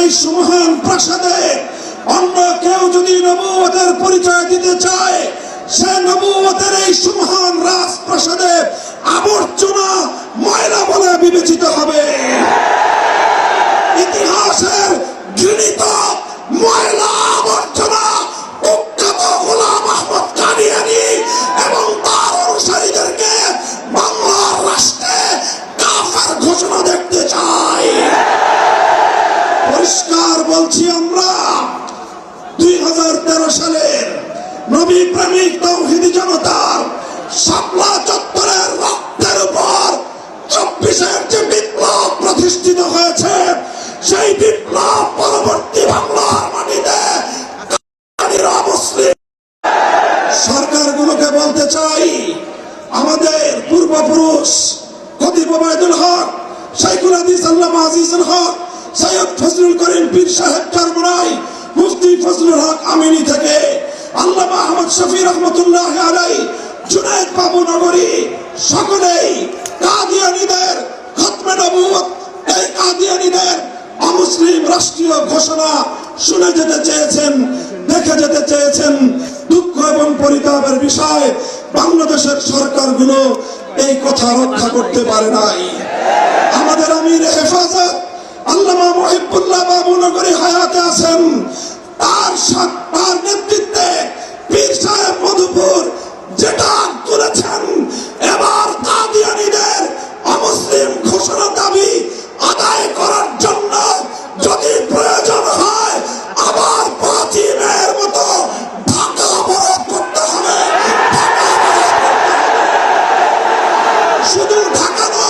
এই সুমহান প্রাসাদে অন্য কেউ যদি নবুয়তের পরিচয় দিতে চায়, সে নবুয়তের এই সুমহান রাজপ্রাসাদে আবর্জনা ময়লা বলে বিবেচিত হবে। পরিষ্কার বলছি আমরা, দুই হাজার তেরো সালের নবী প্রেমিক তৌহিদি জনতার শাপলা চত্বরের রক্তের উপর চব্বিশের যে বিপ্লব প্রতিষ্ঠিত হয়েছে, সেই বিপ্লব পরবর্তী বাংলার মাটিতে সরকারগুলোকে বলতে চাই, আমাদের পূর্বপুরুষ হক, শাইখুল হাদিস আল্লামা আজিজুল হক, সৈয়দ পীর সাহেব চরমরাই মুফতি ফজলুল হক আমিনী থেকে, আল্লামা আহমদ শফি রহমতুল্লাহ আলাই, জুনায়দ বাবু নগরী, সকলেই কাদিয়ানীদের খতমে নবুয়ত এই কাদিয়ানীদের অমুসলিম রাষ্ট্রীয় ঘোষণা শুনে যেতে চেয়েছেন, দেখে যেতে চেয়েছেন। দুঃখ এবং পরিতাপের বিষয় বাংলাদেশের সরকারগুলো এই কথা রক্ষা করতে পারে নাই। আমাদের আমির হেফাজত, আল্লামা মহিবুল্লাহ শুধু ঢাকা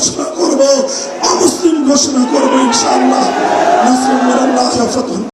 ঘোষণা করব অমুসলিম ঘোষণা করব ইনশাআল্লাহ। নাসরুল্লাহ